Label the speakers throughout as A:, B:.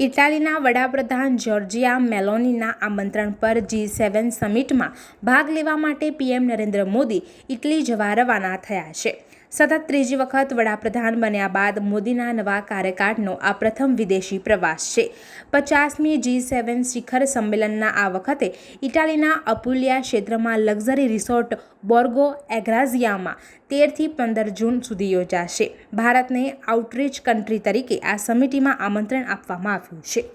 A: ઇટાલીના વડાપ્રધાન જોર્જિયા મેલોનીના આમંત્રણ પર જી સેવન સમિટમાં ભાગ લેવા માટે પીએમ નરેન્દ્ર મોદી ઇટલી જવા રવાના થયા છે. સતત ત્રીજી વખત વડાપ્રધાન બન્યા બાદ મોદીના નવા કાર્યકાળનો આ પ્રથમ વિદેશી પ્રવાસ છે. પચાસમી જી સેવન શિખર સંમેલનના આ વખતે ઇટાલીના અપુલિયા ક્ષેત્રમાં લક્ઝરી રિસોર્ટ બોર્ગો એગ્રાઝિયામાં તેરથી પંદર જૂન સુધી યોજાશે. ભારતને આઉટરીચ કન્ટ્રી તરીકે આ સમિટીમાં આમંત્રણ આપવામાં આવ્યું છે.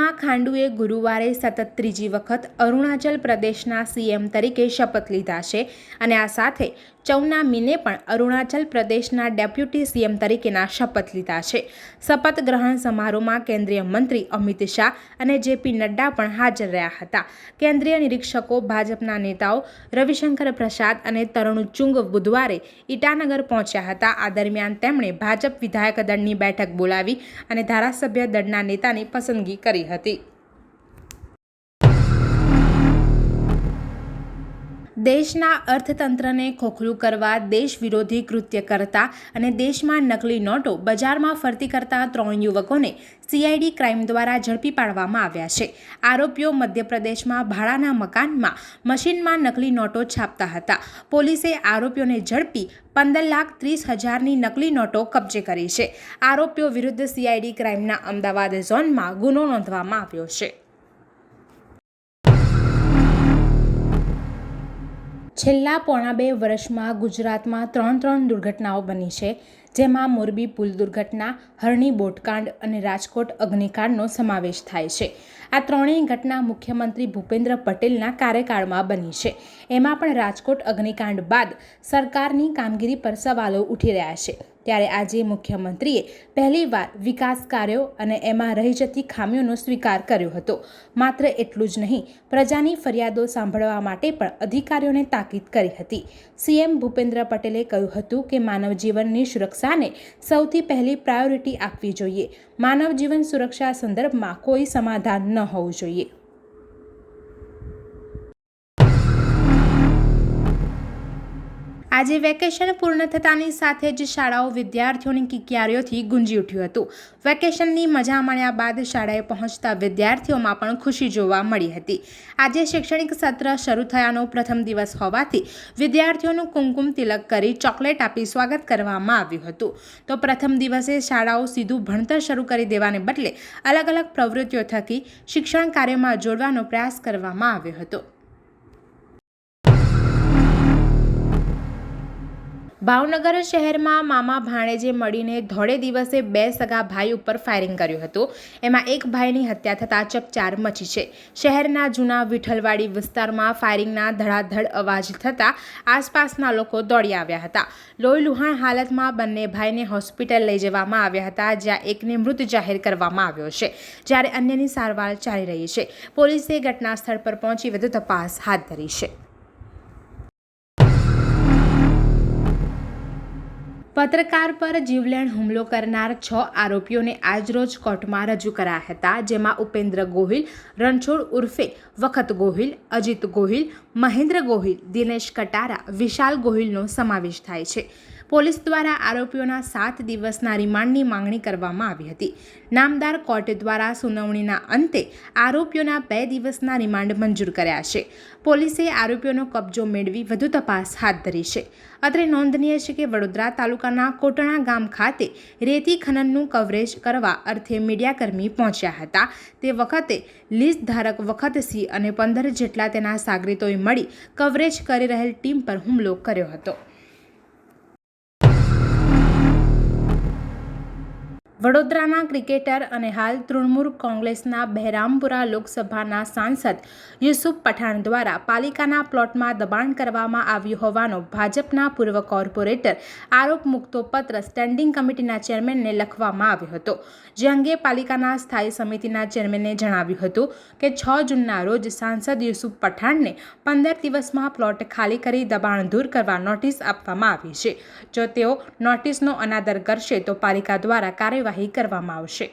A: પેમા ખાંડુએ ગુરુવારે સતત ત્રીજી વખત અરુણાચલ પ્રદેશના સીએમ તરીકે શપથ લીધા છે અને આ સાથે ચૌના મીને પણ અરુણાચલ પ્રદેશના ડેપ્યુટી સીએમ તરીકેના શપથ લીધા છે. શપથ ગ્રહણ સમારોહમાં કેન્દ્રીય મંત્રી અમિત શાહ અને જેપી નડ્ડા પણ હાજર રહ્યા હતા. કેન્દ્રીય નિરીક્ષકો, ભાજપના નેતાઓ, રવિશંકર પ્રસાદ અને તરુણ ચુંગ બુધવારે ઈટાનગર પહોંચ્યા હતા. આ દરમિયાન તેમણે ભાજપ વિધાયક દળની બેઠક બોલાવી અને ધારાસભ્ય દળના નેતાની પસંદગી કરી હતી. દેશના અર્થતંત્રને ખોખલું કરવા, દેશ વિરોધી કૃત્ય કરતા અને દેશમાં નકલી નોટો બજારમાં ફરતી કરતા ત્રણ યુવકોને સીઆઈડી ક્રાઇમ દ્વારા ઝડપી પાડવામાં આવ્યા છે. આરોપીઓ મધ્યપ્રદેશમાં ભાડાના મકાનમાં મશીનમાં નકલી નોટો છાપતા હતા. પોલીસે આરોપીઓને ઝડપી પંદર લાખ ત્રીસ હજારની નકલી નોટો કબજે કરી છે. આરોપીઓ વિરુદ્ધ સીઆઈડી ક્રાઇમના અમદાવાદ ઝોનમાં ગુનો નોંધવામાં આવ્યો છે. છેલ્લા પોણા બે વર્ષમાં ગુજરાતમાં ત્રણ ત્રણ દુર્ઘટનાઓ બની છે. જેમાં મોરબી પુલ દુર્ઘટના, હરણી બોટકાંડ અને રાજકોટ અગ્નિકાંડનો સમાવેશ થાય છે. આ ત્રણેય ઘટના મુખ્યમંત્રી ભૂપેન્દ્ર પટેલના કાર્યકાળમાં બની છે. એમાં પણ રાજકોટ અગ્નિકાંડ બાદ સરકારની કામગીરી પર સવાલો ઉઠી રહ્યા છે. ત્યારે આજે મુખ્યમંત્રીએ પહેલીવાર વિકાસ કાર્યો અને એમાં રહી જતી ખામીઓનો સ્વીકાર કર્યો હતો. માત્ર એટલું જ નહીં, પ્રજાની ફરિયાદો સાંભળવા માટે પણ અધિકારીઓને તાકીદ કરી હતી. સીએમ ભૂપેન્દ્ર પટેલે કહ્યું હતું કે માનવ જીવનની સુરક્ષાને સૌથી પહેલી પ્રાયોરિટી આપવી જોઈએ. માનવ જીવન સુરક્ષા સંદર્ભમાં કોઈ સમાધાન ન હોવું જોઈએ. આજે વેકેશન પૂર્ણ થતાની સાથે જ શાળાઓ વિદ્યાર્થીઓની કિકિયારીઓથી ગુંજી ઉઠ્યું હતું. વેકેશનની મજા માણ્યા બાદ શાળાએ પહોંચતા વિદ્યાર્થીઓમાં પણ ખુશી જોવા મળી હતી. આજે શૈક્ષણિક સત્ર શરૂ થયાનો પ્રથમ દિવસ હોવાથી વિદ્યાર્થીઓનું કુમકુમ તિલક કરી ચોકલેટ આપી સ્વાગત કરવામાં આવ્યું હતું. તો પ્રથમ દિવસે શાળાઓ સીધું ભણતર શરૂ કરી દેવાને બદલે અલગ અલગ પ્રવૃત્તિઓ થકી શિક્ષણ કાર્યમાં જોડવાનો પ્રયાસ કરવામાં આવ્યો હતો. ભાવનગર શહેરમાં મામા ભાણેજે મળીને ધોળે દિવસે બે સગા ભાઈ ઉપર ફાયરિંગ કર્યું હતું. એમાં એક ભાઈની હત્યા થતાં ચકચાર મચી છે. શહેરના જૂના વિઠ્ઠલવાડી વિસ્તારમાં ફાયરિંગના ધડાધડ અવાજ થતાં આસપાસના લોકો દોડી આવ્યા હતા. લોહીલુહાણ હાલતમાં બંને ભાઈને હોસ્પિટલ લઈ જવામાં આવ્યા હતા, જ્યાં એકને મૃત જાહેર કરવામાં આવ્યો છે. જ્યારે અન્યની સારવાર ચાલી રહી છે. પોલીસે ઘટના સ્થળ પર પહોંચી વધુ તપાસ હાથ ધરી છે. પત્રકાર પર જીવલેણ હુમલો કરનાર છ આરોપીઓને આજરોજ કોર્ટમાં રજૂ કરાયા હતા, જેમાં ઉપેન્દ્ર ગોહિલ, રણછોડ ઉર્ફે વખત ગોહિલ, અજીત ગોહિલ, મહેન્દ્ર ગોહિલ, દિનેશ કટારા, વિશાલ ગોહિલનો સમાવેશ થાય છે. પોલીસ દ્વારા આરોપીઓના સાત દિવસના રિમાન્ડની માંગણી કરવામાં આવી હતી. નામદાર કોર્ટ દ્વારા સુનાવણીના અંતે આરોપીઓના બે દિવસના રિમાન્ડ મંજૂર કર્યા છે. પોલીસે આરોપીઓનો કબજો મેળવી વધુ તપાસ હાથ ધરી છે. અત્રે નોંધનીય છે કે વડોદરા તાલુકાના કોટણા ગામ ખાતે રેતી ખનનનું કવરેજ કરવા અર્થે મીડિયાકર્મી પહોંચ્યા હતા. તે વખતે લીઝ ધારક વખતસિંહ અને પંદર જેટલા તેના સાગરીતોએ મળી કવરેજ કરી રહેલ ટીમ પર હુમલો કર્યો હતો. વડોદરાના ક્રિકેટર અને હાલ તૃણમૂલ કોંગ્રેસના બહેરામપુરા લોકસભાના સાંસદ યુસુફ પઠાણ દ્વારા પાલિકાના પ્લોટમાં દબાણ કરવામાં આવ્યું હોવાનો ભાજપના પૂર્વ કોર્પોરેટર આરોપ મુક્તો પત્ર સ્ટેન્ડિંગ કમિટીના ચેરમેનને લખવામાં આવ્યો હતો. જે અંગે પાલિકાના સ્થાયી સમિતિના ચેરમેને જણાવ્યું હતું કે છ જૂનના રોજ સાંસદ યુસુફ પઠાણને પંદર દિવસમાં પ્લોટ ખાલી કરી દબાણ દૂર કરવા નોટિસ આપવામાં આવી છે. જો તેઓ નોટિસનો અનાદર કરશે તો પાલિકા દ્વારા કાર્યવાહી કાર્યવાહી કરવામાં આવશે.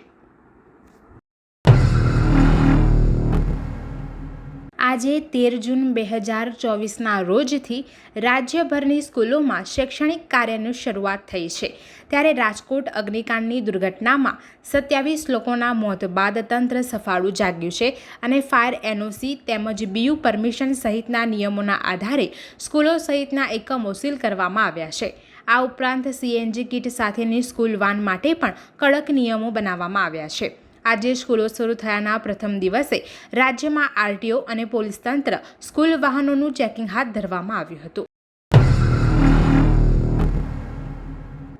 A: આજે તેર જૂન બે હજાર ચોવીસના રોજથી રાજ્યભરની સ્કૂલોમાં શૈક્ષણિક કાર્યની શરૂઆત થઈ છે. ત્યારે રાજકોટ અગ્નિકાંડની દુર્ઘટનામાં સત્યાવીસ લોકોના મોત બાદ તંત્ર સફાળું જાગ્યું છે અને ફાયર એનઓસી તેમજ બીયુ પરમિશન સહિતના નિયમોના આધારે સ્કૂલો સહિતના એકમો સીલ કરવામાં આવ્યા છે. આ ઉપરાંત સીએનજી કિટ સાથેની સ્કૂલ વાન માટે પણ કડક નિયમો બનાવવામાં આવ્યા છે. આજે સ્કૂલો શરૂ થયાના પ્રથમ દિવસે રાજ્યમાં આરટીઓ અને પોલીસ તંત્ર સ્કૂલ વાહનોનું ચેકિંગ હાથ ધરવામાં આવ્યું હતું.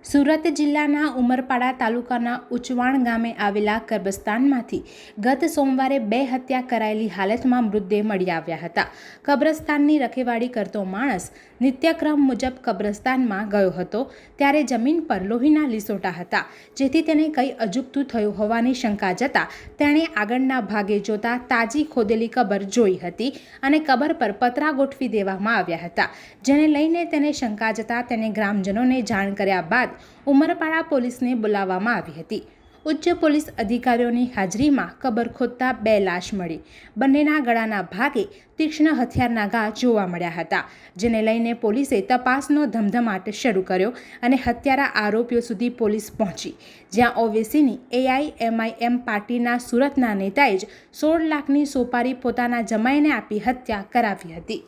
A: સુરત જિલ્લાના ઉમરપાડા તાલુકાના ઉચવાણ ગામે આવેલા કબ્રસ્તાનમાંથી ગત સોમવારે બે હત્યા કરાયેલી હાલતમાં મૃતદેહ મળી આવ્યા હતા. કબ્રસ્તાનની રખેવાળી કરતો માણસ નિત્યક્રમ મુજબ કબ્રસ્તાનમાં ગયો હતો, ત્યારે જમીન પર લોહીના લીસોટા હતા, જેથી તેને કંઈ અજુગતું થયું હોવાની શંકા જતાં તેણે આગળના ભાગે જોતા તાજી ખોદેલી કબર જોઈ હતી અને કબર પર પતરા ગોઠવી દેવામાં આવ્યા હતા. જેને લઈને તેને શંકા જતાં તેને ગ્રામજનોને જાણ કર્યા ઉમરપાડા પોલીસને બોલાવવામાં આવી હતી. ઉચ્ચ પોલીસ અધિકારીઓની હાજરીમાં કબર ખોદતા બે લાશ મળી. બંનેના ગળાના ભાગે તીક્ષ્ણ હથિયારના ઘા જોવા મળ્યા હતા, જેને લઈને પોલીસે તપાસનો ધમધમાટ શરૂ કર્યો અને હત્યારા આરોપીઓ સુધી પોલીસ પહોંચી, જ્યાં ઓવેસીની એઆઈએમઆઈએમ પાર્ટીના સુરતના નેતાએ જ સોળ લાખની સોપારી પોતાના જમાઈને આપી હત્યા કરાવી હતી.